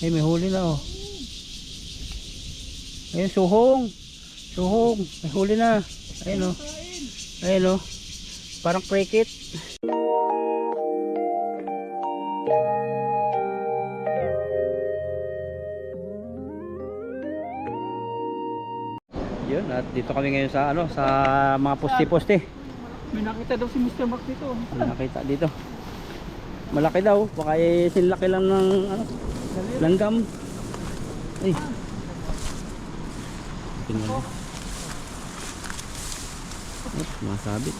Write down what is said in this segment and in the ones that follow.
Eh, may huli na oh. Ayun, suhong. Suhong. May huli na. Ayun oh. Ayun oh. Parang cricket. Yun, at dito kami ngayon sa ano, sa mga poste-poste. May nakita daw si Mr. Mark dito. May nakita dito. Malaki daw, baka eh, sinlaki lang ng ano, langgam. Ay. Tingnan mo. Oops, masabit.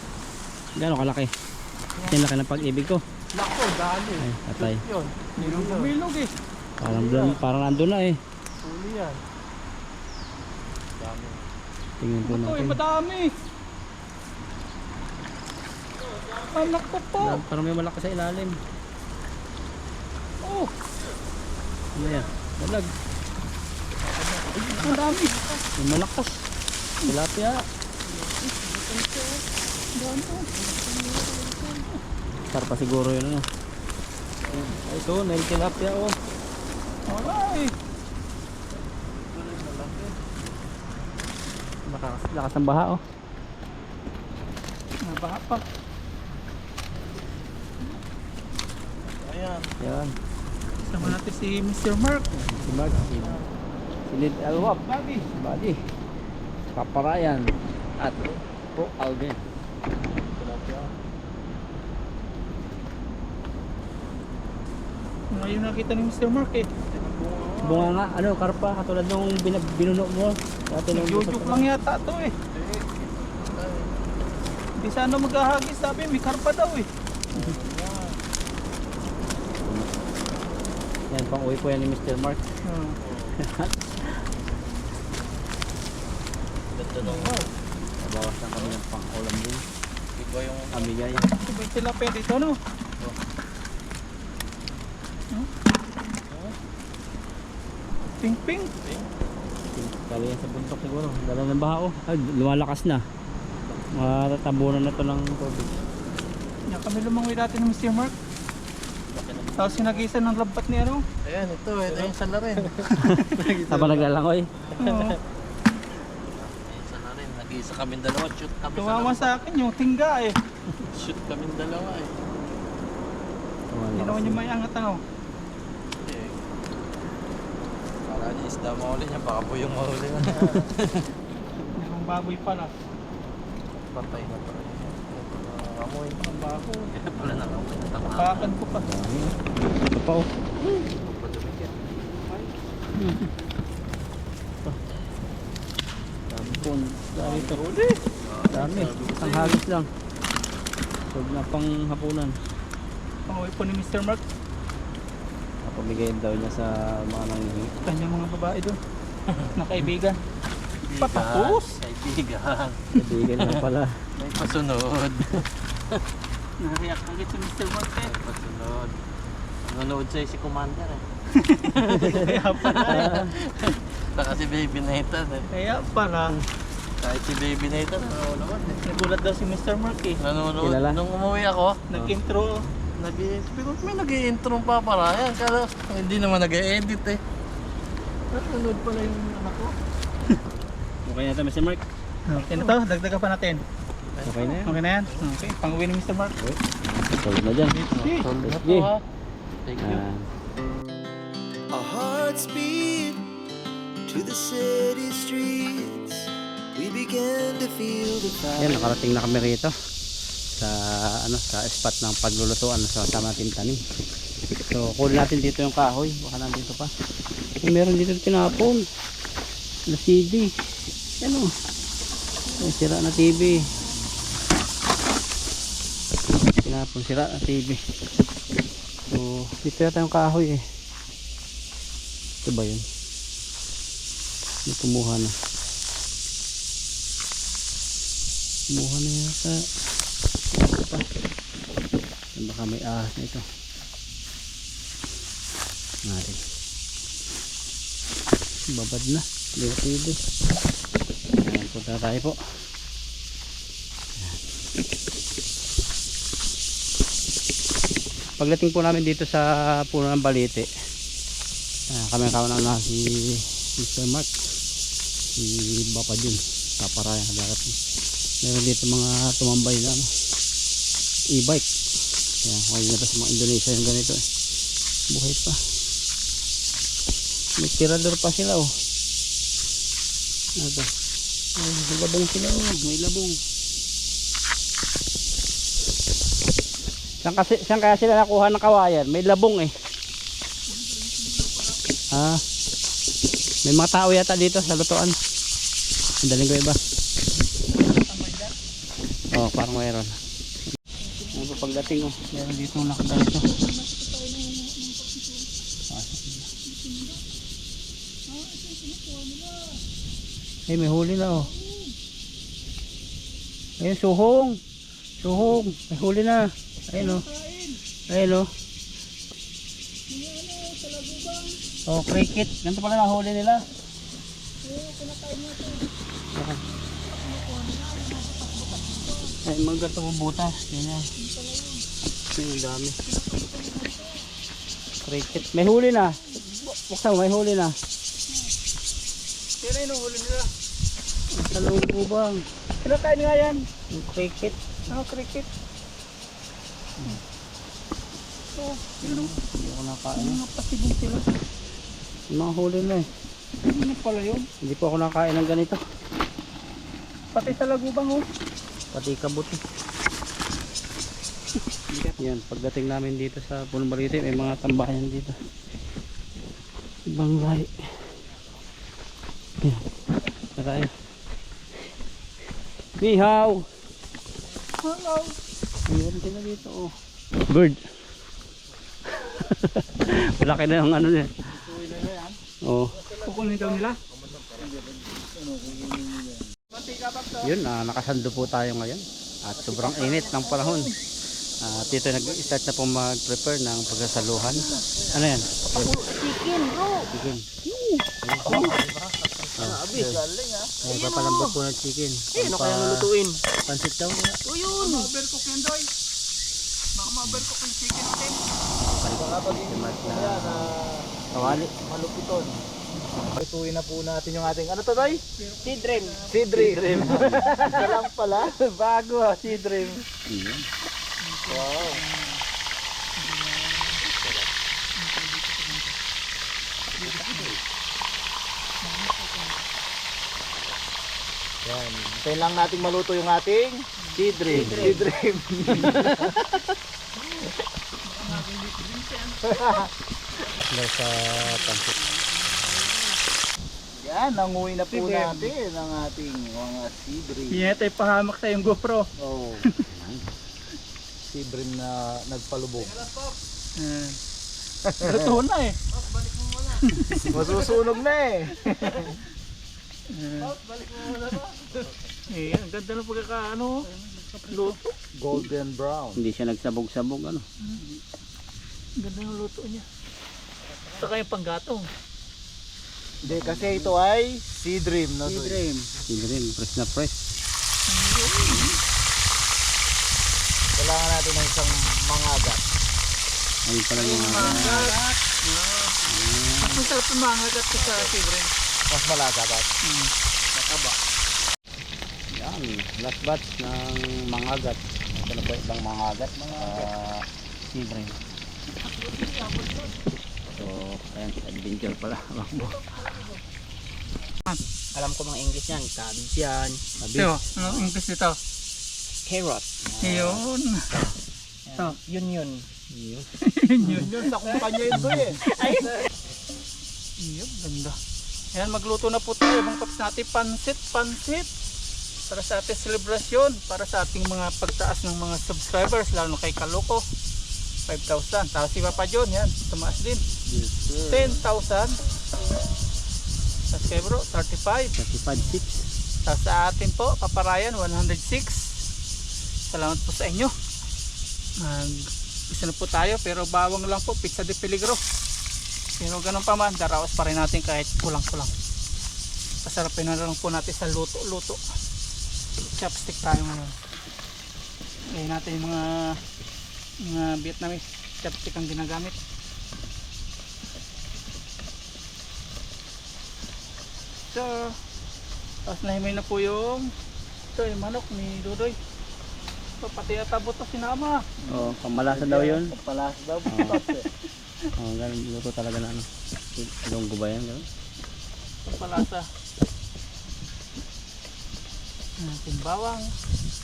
Gano'ng kalaki? Sinlaki ng pag-ibig ko. Lako, dali. Ay, patay. Nilog eh. Parang, doon, parang nandun na eh. Huli yan. Tingnan po eh, natin. madami. Anak ko po. Parang may malaki sa ilalim. Oh, Ano yan? Dalag. madami. May malakas. Tilapia. Sarpa siguro yun ano. Ay, Ito, nail tilapia oh. Alay. Lakas, lakas ng baha oh. Nabaha pa. Ayan. Yan. Sama natin si Mr. Mark. Si Mark. Si, si Lid Elwap. Babi. Bali. Paparayan. At Pro Alvin. Ngayon nakita ni Mr. Mark eh. Bunga nga, ano, karpa. Katulad nung binab binuno mo. Yujuk lang yata to eh. Di sana maghahagis sabi, may karpa daw eh. Yan, pang uwi po yan ni Mr. Mark. Hmm. Ganda nung Bawas lang kami ng pang ulam din. iba yung Amigay. Ito ba yung tilapia dito no? Hmm? Ping ping. Kali yan sa bundok siguro. Dala ng baha oh. Ay, lumalakas na. Matatabunan na to ng tubig. Yan kami lumangoy dati ni Mr. Mark. Tapos sinagisan ng labat ni ano. Ayan, ito, ito yung salarin. Habang naglalangoy. Oo. Yung salarin, nag-iisa kami dalawa, shoot kami Tumawa sa akin yung tingga eh. Shoot kami dalawa eh. Hindi naman yung may angat ano. Eh. Kala niya isda mahuli niya, baka po yung mahuli na. Yung baboy pala. Patay na pala. Amoy. Ang baho. Kaya pala na tama. Tapakan ko pa. Ito pa oh. Padumikit. Dami po. Dami ito. Dami. Ang hagis lang. Huwag na pang hapunan. Panguwi po ni Mr. Mark. Napamigay daw niya sa mga nangihingi. Kanyang mga babae doon. Nakaibigan. Patapos? Kaibigan. Kaibigan lang pala. May pasunod. Nariyak agad si Mr. Mark eh. May pasunod. Nanonood sa'yo si Commander eh. Kaya pala. Saka si Baby Nathan eh. Kaya pala. Kahit si Baby Nathan, nanonood eh. Nagulat daw si Mr. Mark eh. Nanonood. Kilala? Nung umuwi ako, Nag-intro. nag sabi ko, may nag-i-intro pa para yan. Kala, hindi naman nag-edit eh. Nanonood pala yung anak ko. Okay na ito, Mr. Mark. Okay na to. Dagdagan pa natin. Okay na yan. Okay na yan? Okay. Panguwi ni Mr. Mark. Solid na dyan. Okay. Solid na Sige. to ha. Thank you. Our hearts beat to the city streets. We began to feel the Yan, fire. nakarating na kami rito sa ano sa spot ng paglulutuan sa sama natin tanim. So, kunin natin dito yung kahoy. Baka nandito pa. Eh, meron dito tinapon. Na CD. Yan o. Ay, sira na TV. Tinapon, sira na TV. So, dito yata yung kahoy eh. Ito ba yun? May kumuha na. Kumuha na yata. Ano pa? Baka may ahas na ito. Natin. Babad na. Hindi pwede. Ayan, punta tayo po. Pagdating po namin dito sa puno ng balite, ah, kami kawanan na si Mr. Mark, si Bapa Jun, paparaya dapat. Meron dito mga tumambay na ano, e-bike. Kaya kung na sa mga Indonesia yung ganito eh. Buhay pa. May tirador pa sila oh. Ano to? Ay, labong sila oh. May labong. Saan, kasi, saan kaya sila nakuha ng kawayan? May labong eh. Ah. May mga tao yata dito sa lutuan. Ang daling ko iba. Oh, parang mayroon. Ano pa pagdating oh. Meron dito nakadalito. Eh, may huli na oh. Ayun, suhong. Suhong. May huli na. Ayun oh. Ayun oh. Oh, cricket. Ganito pala nahuli nila. Ay, mga gato mo butas. Yan yan. Ang dami. Cricket. May huli na. Buksan mo, may huli na. Yan ay inuhuli nila. Sa loob po bang? Kinakain nga yan. Yung cricket. Ano, cricket. So, yun o. Hindi ako nakain. Mga pasibong sila. Yung mga huli na eh. Ano pala yun? Hindi po ako nakain ng ganito. Pati sa lagubang oh. Pati kabuti. Yan, pagdating namin dito sa Balite, may mga tambayan dito. Ibang lahi. Yan. Na tayo. Nihaw! Hello. Meron sila dito oh. Bird. Malaki na yung ano niya. Oh. Kukunin daw nila. Yun, ah, nakasando po tayo ngayon. At sobrang init ng panahon. At dito nag-start na po mag-prepare ng pagsasaluhan. Ano yan? Chicken bro. Chicken. Grabe, galing ha. Ay, papalambot po ng chicken. Ano kaya lulutuin? Pansit daw. O yun. Mabercook yan doy. Baka mabercook yung chicken natin. Mat na kawali. Malupiton. Ituin na po natin yung ating, ano to dream. Seed dream. Ito lang pala. Bago ah, seed dream. Iyon. Wow. Yan. Hintayin lang natin maluto yung ating seed dream. Seed dream. Dahil sa pansit. Yan, nanguwi na po natin ang ating mga seed dream. Yan tayo pahamak sa yung GoPro. Oh. seed dream na nagpalubog. Uh, Luto na eh. Masusunog na eh. Eh, ang ganda ng pagkakaano. Luto. Golden brown. Hindi siya nagsabog-sabog ano. Ang ganda ng luto niya. Saka yung panggatong. Hindi, kasi ito ay seed dream. No? Seed dream. Hindi rin, fresh na fresh. Kailangan natin ng isang mangagat. Ayun pala yung Mangagat. Mas masarap yung mangagat ko sa sibre. Mas malasa ba? Yan. Last batch ng mangagat. Ito na po ibang mangagat. Mga sibre. So, ayan, adventure pala. Alam ko mga English yan, cabbage yan, Ito, ano English nito? carrot. Yun. Ito. Yun yun. Yun. Yun yun, sa kumpanya ito eh. Yun, ganda. Ayan, magluto na po tayo. Mga paps natin, pansit, pansit. Para sa ating selebrasyon. Para sa ating mga pagtaas ng mga subscribers. Lalo na kay Kaloko. 5,000. Tapos si Papa John, yan. Tumaas din. 10,000. Tapos kay bro, 35. 35.6. Tapos sa atin po, Paparayan, 106. Salamat po sa inyo. Mag isa na po tayo pero bawang lang po, pizza de peligro. Pero ganun pa man, daraos pa rin natin kahit kulang-kulang. Pasarapin na lang po natin sa luto-luto. Chopstick tayo ngayon. Ngayon natin yung mga mga Vietnamese. chopstick ang ginagamit. So, tapos nahimay na po yung ito yung manok ni Dudoy. So, pati yata buto sinama. Oh, pamalasa daw yun. Palas daw. Oh, ganun luto talaga na ano. Longgo ba yan? Ganun? Palasa. Natin bawang.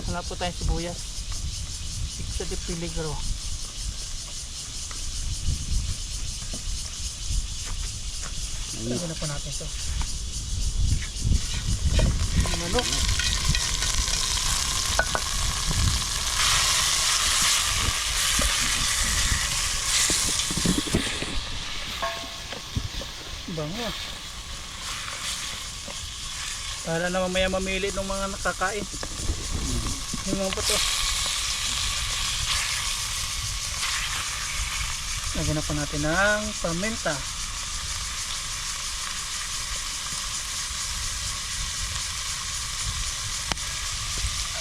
Wala po tayong sibuyas. Pizza de peligro. Lagyan na po natin ito. Manok. Bango. Para na mamaya mamili ng mga nakakain. Yung mga buto. Lagyan na natin ng paminta.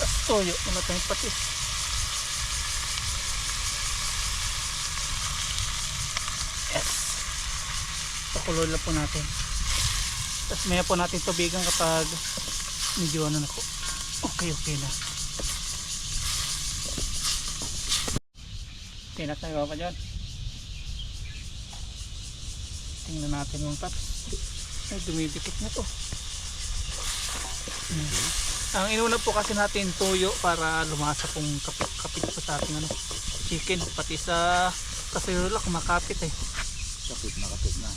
At toyo. Wala tayong patis. Yes. Pakuloy lang po natin. Tapos maya po natin tubigan kapag medyo ano na po. Okay, okay na. Okay na tayo pa dyan. Tingnan natin yung taps. Ay, dumidikit na to. Hmm. Ang inuna po kasi natin tuyo para lumasa kung kapit, kapit po sa ating ano, chicken. Pati sa kaserola kumakapit eh. Kapit na kapit na.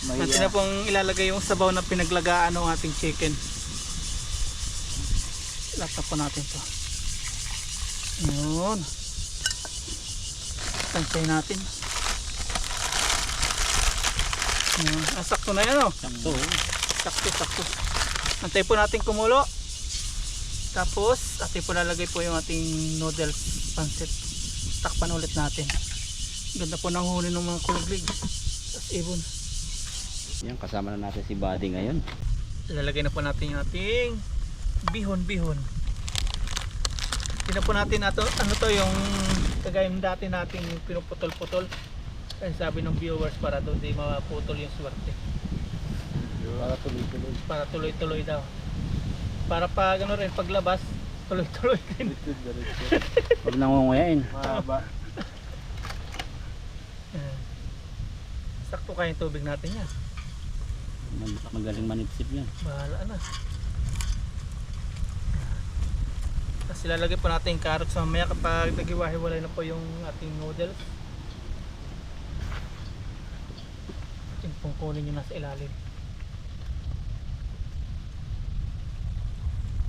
Natin na pong ilalagay yung sabaw na pinaglagaan ng ating chicken. Laptop po natin to. Yun. Tansay natin. Yun. Ah, sakto na yan oh. Sakto. Sakto, sakto. Antay po natin kumulo. Tapos, atin po lalagay po yung ating noodles pancit. Takpan ulit natin. Ganda po ng huli ng mga kulaglig. Tapos ibon. Yan, kasama na natin si Buddy ngayon. Ilalagay na po natin yung ating bihon-bihon. Po natin ato, ano to yung kagaya ng dati natin pinuputol-putol. Kasi sabi ng viewers para doon di maputol yung swerte. Para tuloy-tuloy. Para tuloy-tuloy daw. Para pag ano rin, paglabas, tuloy-tuloy din. Huwag nangunguyain. Mahaba. Sakto kaya yung tubig natin yan. Mag- Magaling manipsip yan. Bahala na. Tapos ilalagay po natin yung carrots mamaya kapag nagiwahiwalay na po yung ating noodles. Yung pong kunin nyo nasa ilalim.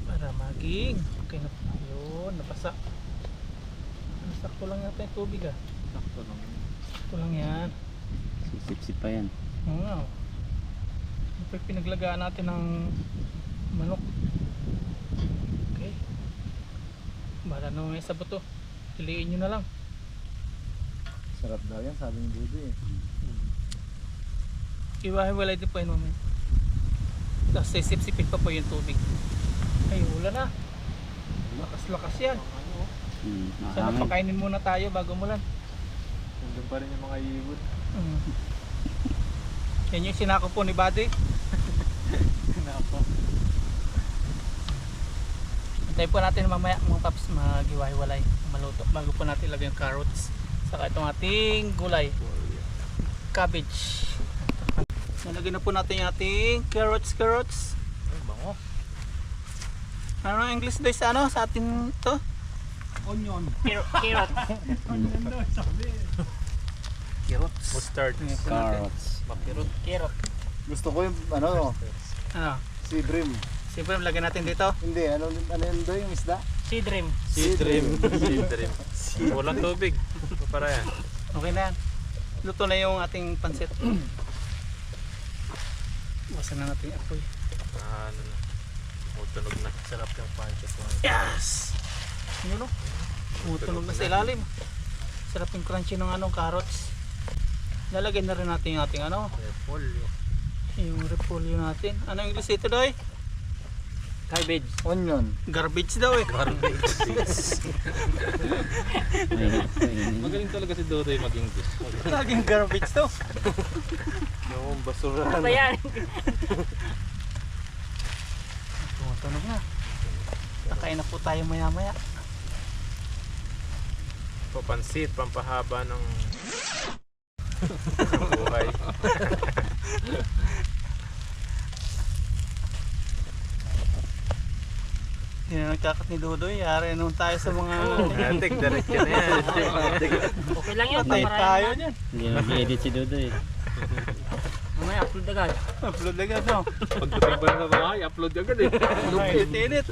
Para maging okay na po. Yun, napasa. Sakto lang yata yung tubig ah. Sakto lang. Sakto lang yan. Sip-sip pa yan. Oo nga. Pinaglagaan natin ng manok. Okay. Bahala na may sa buto. Piliin nyo na lang. Sarap daw yan, sabi ni Dudu eh. Iwahiwalay din po yun mamaya. Tapos sisip-sipin pa po yung tubig. Ay, wala na. Lakas-lakas yan. Hmm, Sana nakahangin. pakainin muna tayo bago mulan. Nandun pa rin yung mga ibon. Mm. Yan yung sinako po ni Buddy. Nako. Antayin po natin mamaya mga paps magiwahiwalay. Maluto bago po natin ilagay yung carrots. Saka itong ating gulay. Cabbage. Nalagay na po natin yung ating carrots carrots. Ay, bango. Ano ang English daw sa ano sa atin to? Onion. Carrot. Kirots. Mustard. Carrots. Makirot. Carrot. Gusto ko yung ano, Ano? si Dream. Siyempre lagyan natin dito. Hindi, ano, ano yun doon yung isda? Sea dream. Si Dream. Walang tubig. Para yan. Okay na yan. Luto na yung ating pansit. Basan na natin yung apoy. Ah, ano na. Tumutunog na. Sarap yung pancit mo. Yes! Yun o. Tumutunog na sa ilalim. Sarap yung crunchy ng anong carrots. Lalagyan na rin natin yung ating ano, Repolyo. yung repolyo natin. Ano yung English ito doy? Cabbage. Onion. Garbage daw eh. Magaling talaga si Dodoy mag-English. Laging garbage daw. Yung basura. Ano ba yan? Tumutunog na. Kakain na po tayo maya maya. Papansit, pampahaba ng ng buhay. Hindi na nagkakat ni Dodoy. Yari nung tayo sa mga... Atik, diretso na yan. Okay lang yan. Patay tayo dyan. Hindi na mag-edit si Dodo eh. Mamaya upload agad. Upload agad no. Pagdating ba sa bahay, upload agad eh. Init-init.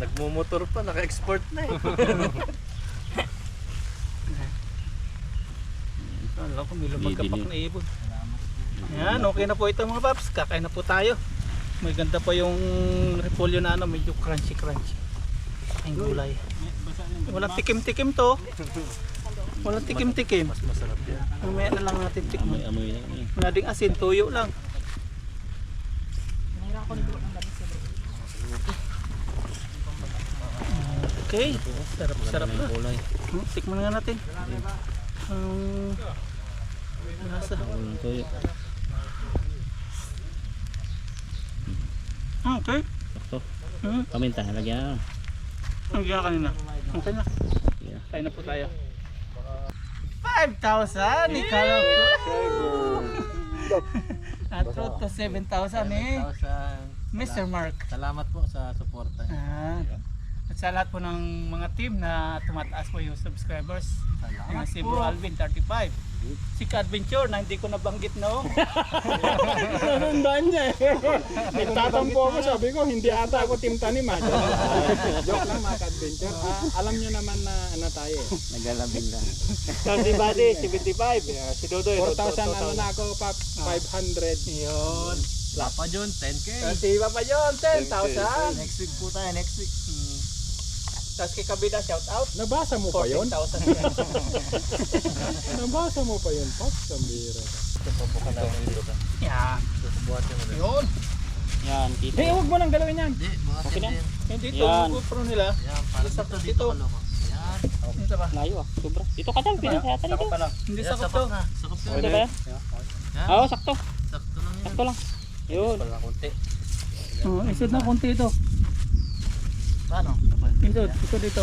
Nagmumotor pa, naka-export na eh. Alam ko, may lumagkapak na ibon. Yan, okay na po ito mga paps. Kakain na po tayo. May ganda pa yung repolyo na ano, medyo crunchy crunchy. Ang gulay. Walang tikim-tikim to. Walang tikim-tikim. Mas masarap yan. Mamaya na lang natin tikman. Amoy-amoy lang eh. Wala ding asin, tuyo lang. Okay, sarap-sarap na. Hmm, Tikman nga natin. Ang lasa. Walang tuyo. Ah, Okay. Sakto. Hmm, Paminta, lagyan gina kanina. Okay na. Yeah. Kain na po tayo. 5,000! Ikala ko. At road to 7,000 eh. Mr. Mark. Salamat po sa suporta. Ah, at sa lahat po ng mga team na tumataas po yung subscribers. Yung si Bro Alvin, 35. Si Ka-Adventure na hindi ko nabanggit no. Nanundaan niya eh. Nagtatampo ako, sabi ko, hindi ata ako team tanim ah. Joke lang mga ka-adventure. Ah, alam niyo naman na ano tayo eh. Naglalabing lang. Kasi body, 75. Si Dodoy. 4,000 ano na ako, Pap? 500. Yun. Papa John, 10k. Si Papa John, 10,000. Next week po tayo, next week. Tapos kay Kabida, shout out. Nabasa mo pa yun? 14,000 yan. Nabasa mo pa yun, Pap? Sambira ka. Yan. Yun. Yan, kita. Hey, huwag mo nang galawin yan. Hindi, mga Okay na. Yung dito, Yan. GoPro nila. Yan, para Sa dito, dito. dito lang. Yan. Dito ba? Layo ah, sobra. Dito ka dyan, pinasayatan dito. Hindi Yan, sa sapat to. na. Sakop na. Pwede ba yan? Yan. Oo, sakto. Sakto lang yan. Sakto lang. Yun. Oh, isod na konti ito. Paano? Isod, isod dito.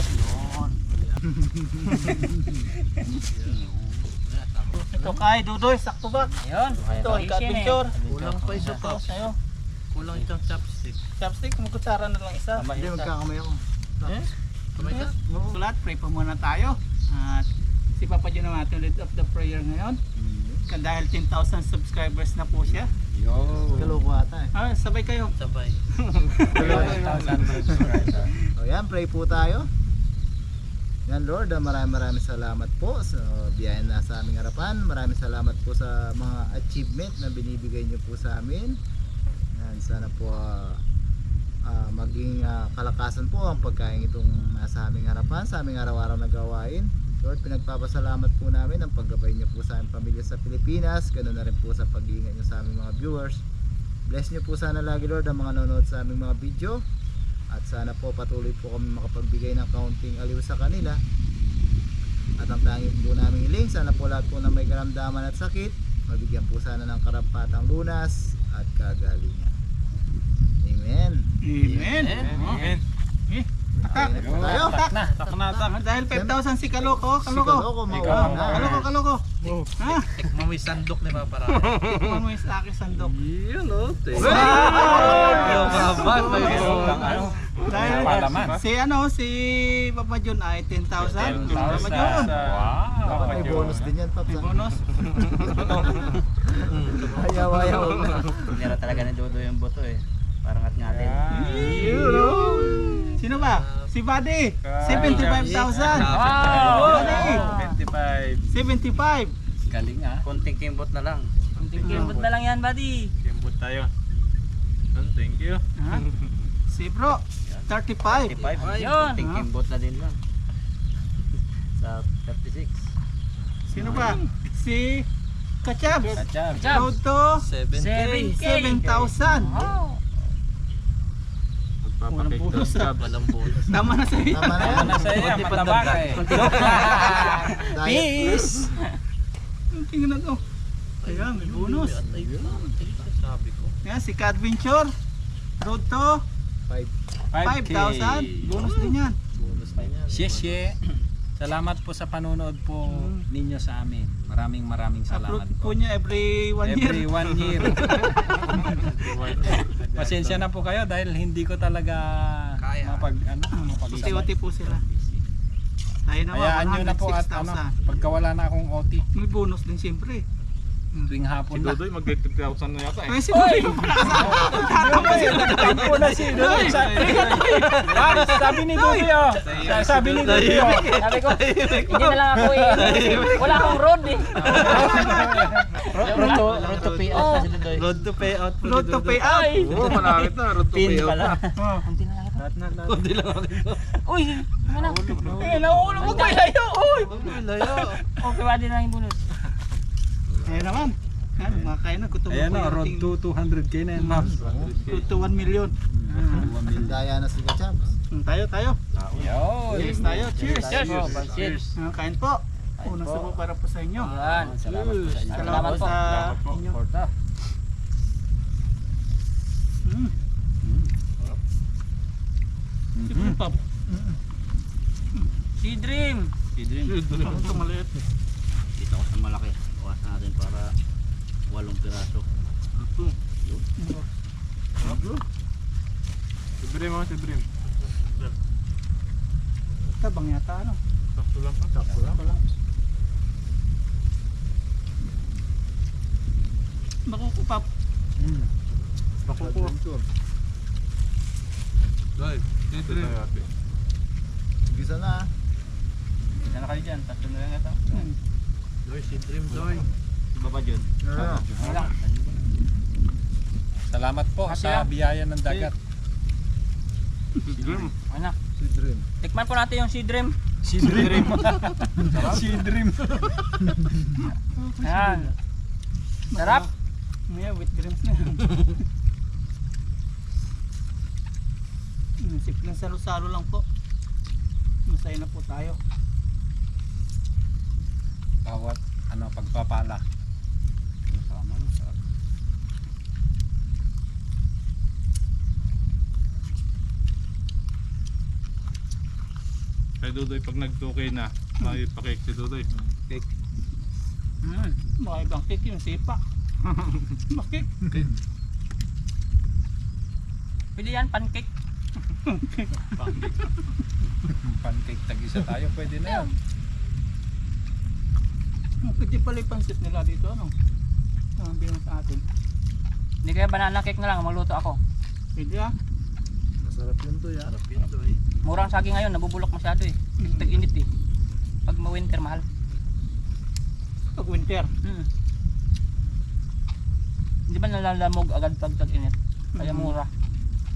Ito kay Dudoy, sakto ba? Ayun. Ito, ang ka-adventure. Kulang pa isa Ito pa. Kulang isang chopstick. Chopstick, magkutsara na lang isa. Hindi, magkakamay ako. Eh? Kamay ka? Sulat, pray pa muna tayo. At si Papa John naman ulit of the prayer ngayon. Ka- Dahil 10,000 subscribers na po siya. Kaloko ata eh. Ah, sabay kayo. Sabay. o yan, pray po tayo. Yan Lord, ah, maraming maraming salamat po sa biyaya na sa aming harapan. Maraming salamat po sa mga achievement na binibigay niyo po sa amin. Yan, sana po ah, ah, maging ah, kalakasan po ang pagkain itong nasa aming harapan, sa aming araw-araw na gawain. Lord, pinagpapasalamat po namin ang paggabay niyo po sa aming pamilya sa Pilipinas, ganoon na rin po sa pag-iingat niyo sa aming mga viewers. Bless niyo po sana lagi Lord ang mga nanonood sa aming mga video at sana po patuloy po kami makapagbigay ng kaunting aliw sa kanila. At ang tanging po namin hiling, sana po lahat po na may karamdaman at sakit, mabigyan po sana ng karapatang lunas at kagalingan. Amen. Amen. Amen. Amen po tayo. tak na, tak. Dahil 5,000 si Kaloko, Si Kaloko. Kaloko, mauna. Kaloko, Kaloko. Ha? Tikman mo yung sandok ni Papa Tikman mo yung sa akin sandok. Yun o. May ano? Dahil si ano, si Papa John ay 10,000. Papa John. Wow. May bonus din yan, Paps. May bonus. Ayaw, ayaw. Meron talaga na Dodo yung boto eh. Parang at ngatin. Sino ba? Si Buddy. 75,000. Wow. Buddy. 25. 75. Galing ah. Konting kimbot na lang. Kimbot na lang yan, buddy. Kimbot tayo. Yun, Thank you. Ha? Si Bro. 35. 35. Yun. Konting kimbot na din lang. Sa 36. Sino ba? Si Kachab. Kachab. Chab. Road to 7K. 7,000. Wow. Papakik daw scab. Walang bonus. Tama na sa'yo. Tama na yan. Iya, mataba ka eh. Tingnan na to. Ayan, may bonus. Sabi ko. Yan, si Adventure. Road to 5,000. Bonus din yan. Sheshe. Salamat po sa panonood po ninyo sa amin. Maraming maraming salamat Upload po po. niya every one year. Every one year. Pasensya na po kayo dahil hindi ko talaga mapag ano, mapag Uti-uti po sila. Tayo naman, Hayaan nyo na po at ano, 106,000. pagka wala na akong OT May bonus din siyempre. tuwing hapon na. mag-10,000 na yata eh. Ay, si Doy! Ako na si Dodoy. Sa- Sabi ni Dodoy oh. Sabi ni Dodoy oh. Sabi ko, hindi na lang ako eh. Wala akong road eh. Road to, road to pay out kasi doon. Road to pay out Road to pay out. Oo, malapit na. Road to Pin payout pala. Kunti na lang ako. Lahat na lahat. Uy, ano na? Eh, nauulo mo tayo layo. Uy! Okay, wala din lang yung bonus. Ayan naman. Yan, mga kaya na. Kutubo Ayan yung road to 200k na yan ma'am. Road to 1 million. Daya na si Kachabs. Hmm, Tayo, tayo. Yo. Cheers tayo. Cheers. Cheers. Cheers. Ah, kain po. Unang po. sabo para po sa inyo. Salamat po sa inyo. Salamat po. sa inyo. Porta. Mm. Siyempre, Pap. Si Dream. Si Dream. Ito maliit. Dito ako sa malaki. Bukas natin para walong piraso. Si Brim mo, si Brim. Tabang yata ano. Sakto lang pa. Sakto lang. Makuku, Pap. Adventure. Drive. Si Brim. Gisa na. Isa na kayo dyan. Tatlo na lang ito. Doy, si Dream Doy. Iba pa dyan. Wala. Salamat po sa lang. biyaya ng dagat. Si Brim. Ano? Si Dream. Tikman po natin yung si Dream. Si Dream. si Dream. Yan. Sarap. Yeah, with dreams na. Hmm, Simpleng salo-salo lang po. Masaya na po tayo. Bawat ano pagpapala. Masama. Sarap. Kay Dudoy, pag nag-2K na, may pakik si Dudoy. Hmm. Baka ibang cake yung sipa. Bakit? Pili yan, pancake. Pancake tag-isa tayo, pwede na yan. Pwede pala yung pansit nila dito ano. Ang bilang sa atin. Hindi kaya banana cake na lang, magluto ako. Pwede ah. Masarap yun to ya. Murang saging ngayon, nabubulok masyado eh. Mm. Tag-init eh. Pag ma-winter, mahal. Pag winter. Mm. Hindi ba nalalamog agad pag tag-init? Kaya Mm. mura.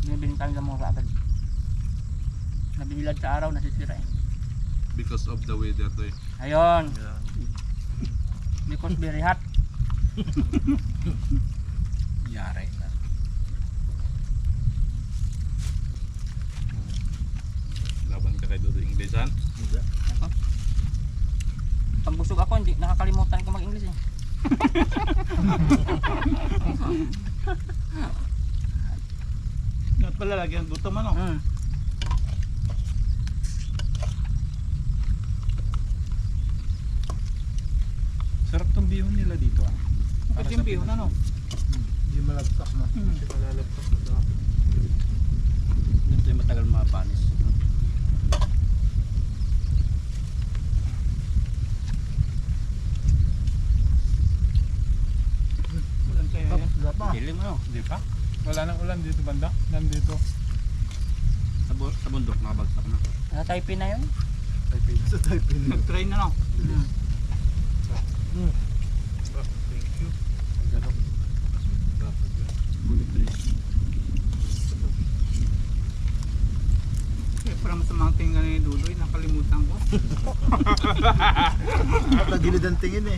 Binibintan na mura agad. Nabibilad sa araw, nasisira eh. Because of the weather to eh. Ayun. Because very hot. Yari na. Laban ka kay Dudoy Inglesan. Pag busog ako, hindi nakakalimutan ko mag-English eh. Nga pala lagi ang gutom ano. Mm. Tong bihon nila dito ah. Pwede yung bihon ano. Hindi malagsak na. Hmm. Dito yung matagal mapanis. Walang kaya yan. Wala pa. Dilim ano. Di pa? Wala nang ulan dito banda. Nandito. Sa, bu- sa bundok nakabagsak na. Nasa Taipei na yun. Sa type in. Nag-try na no. Thank you. Ganun. Eh, para masamang tingin ni Dudoy, nakalimutan ko. Patagilid ang tingin eh.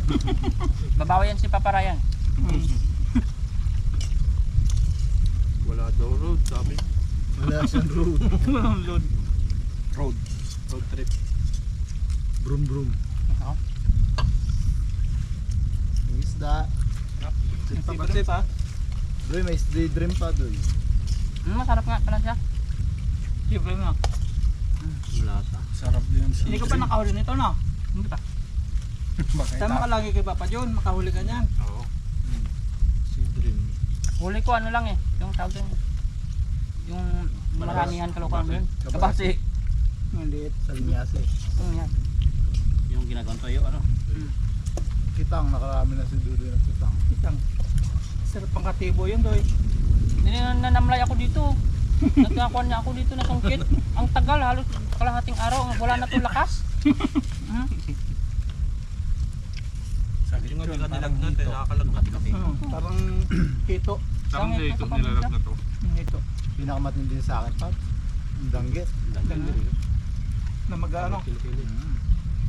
Babawi yan si Papa Ryan. Hmm. Wala daw road, sabi. Wala siyang road. Walang load. Road. Road trip. Brum brum. May isda. Pabatid pa. Doy, may dream pa doy. Mm, masarap nga pala siya. Libre na. Lasa. Sarap din siya. Hindi ka pa nakahuli nito, no? Hindi pa. Tama ka lagi kay Papa John, makahuli ka niyan. Oo. Si Dream. Huli ko ano lang eh. Yung tawag doon. Yung maramihan kalokohan mo yun. Kabasi. Hindi. Sa linyase. Mm, yan. Yung ginagawang toyo, ano? Kitang, nakarami na si Dudoy ng kitang. Isang. Sarap pang katibo yun, doy. Ninanamlay ako dito. Nagkakuha niya ako dito na sungkit. Ang tagal, halos kalahating araw. Wala na itong lakas. Mm. Sa lechon, parang dito. Hmm, parang hito. Parang Sangit dito na sa nilalag na to. Hito. Pinakamatindi sa akin, Pat. Danggit. Ganun. Na mag-ano.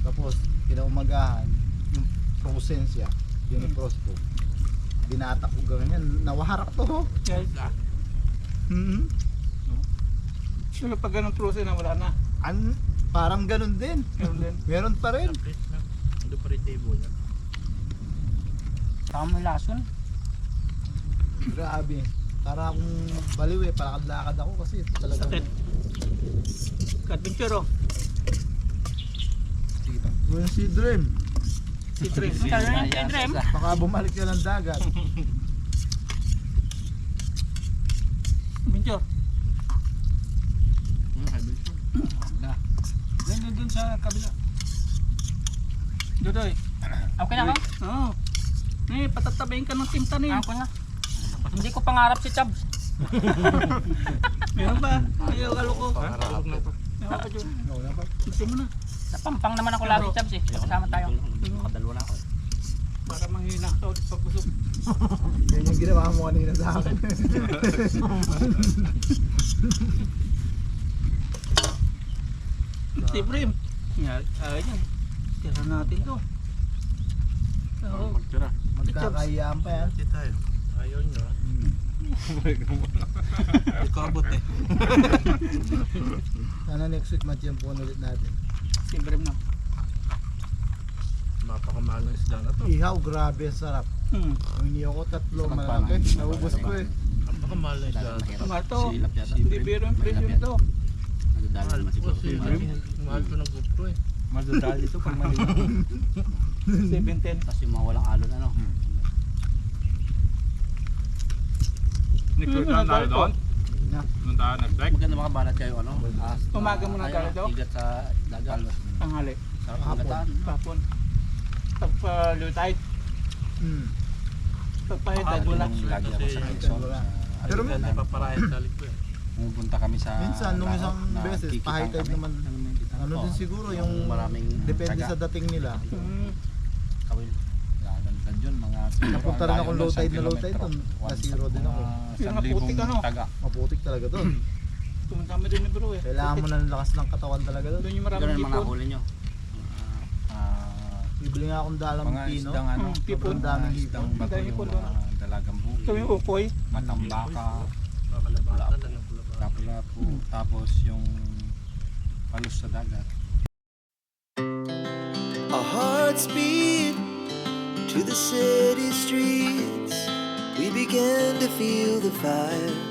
Tapos, kinaumagahan, yung prosensya, yung Hmm. prospo. Binatak ko ganyan, nawaharak to. Yes. Hmm. Pero pag ganun na wala na. An, parang ganun din. Meron din. Meron pa rin. Saka may lason. Grabe. Para akong baliw eh, palakad-lakad ako kasi talaga. Sakit. Adventure oh. Sige pa. Yung si Dream, Si tagal ng Dream. baka bumalik ka ng dagat. Adventure. Ganun dun sa kabila. Dodoy. Okay na ako? Oo. Eh, patatabayin ka ng Team Tanim. Ako na. Hindi ko pangarap si Chubbs. Meron ba? Ayaw ka loko. Parang na to. Meron pa dyan. Pa. Gusto mo na. Napampang naman ako lagi Chubbs eh. Kasama tayo. Nakadalawa na ako. Para manghina ka ulit pag busog. Yan yung ginawa mo kanina sa akin. Si Brim. Yan. Ayaw yan. Tira natin to. Oo. Magtira. Magkakayaan pa yan. Ayaw nyo. Hmm. Ikaw abot eh. Sana next week matiyempuan ulit natin. Si Brim na. Mapakamahal ng isda na to. Ihaw, grabe, sarap. Hmm. Humingi ako tatlo, malaki. Naubos ko eh. Napakamahal ng isda. Ano to? Yata. Hindi biro yung presyo nito. Nadadala naman siguro. Mahal ko ng GoPro eh. Madadali ito pag maliit. 710. Tapos yung mga walang alon, ano? Hmm, na tayo nag-tour. doon. Na. Nung tayo nag-trek. Maganda makabalat kayo, ano? Ah, Umaga mo na ay, galing daw? Igat sa dagat. Tanghali. Sarap Hapon. ng gataan. Papon. Tide. Hmm. Tide Hapon wala. lang. Lagi ako sa Kasi Quezon. Pero. Hindi paparayan sa ko eh. Pumupunta kami sa Minsan, nung isang beses, kami. naman. Ano din siguro yung maraming depende sa dating nila. Hmm. Kawil. Gaganda dyan mga. Napunta rin ang ako layo low tide na low tide, kilometro. na Once zero din ako. mga Yung naputik, ano? taga. Maputik talaga doon. Pumunta kami din ni bro eh. Kailangan mo ng lakas ng katawan talaga doon. Doon yung maraming ang mga hipon. nahuli nyo. Ah, Bibili nga akong dalang mga pino. isdang ano, Hmm, pipon. daming isdang Hipon. bato Daming yung hipon doon. mga dalagang buki, Ito yung ukoy. matambaka, lapu-lapu, tapos yung palos sa dagat. Our hearts beat to the city streets. We began to feel the fire.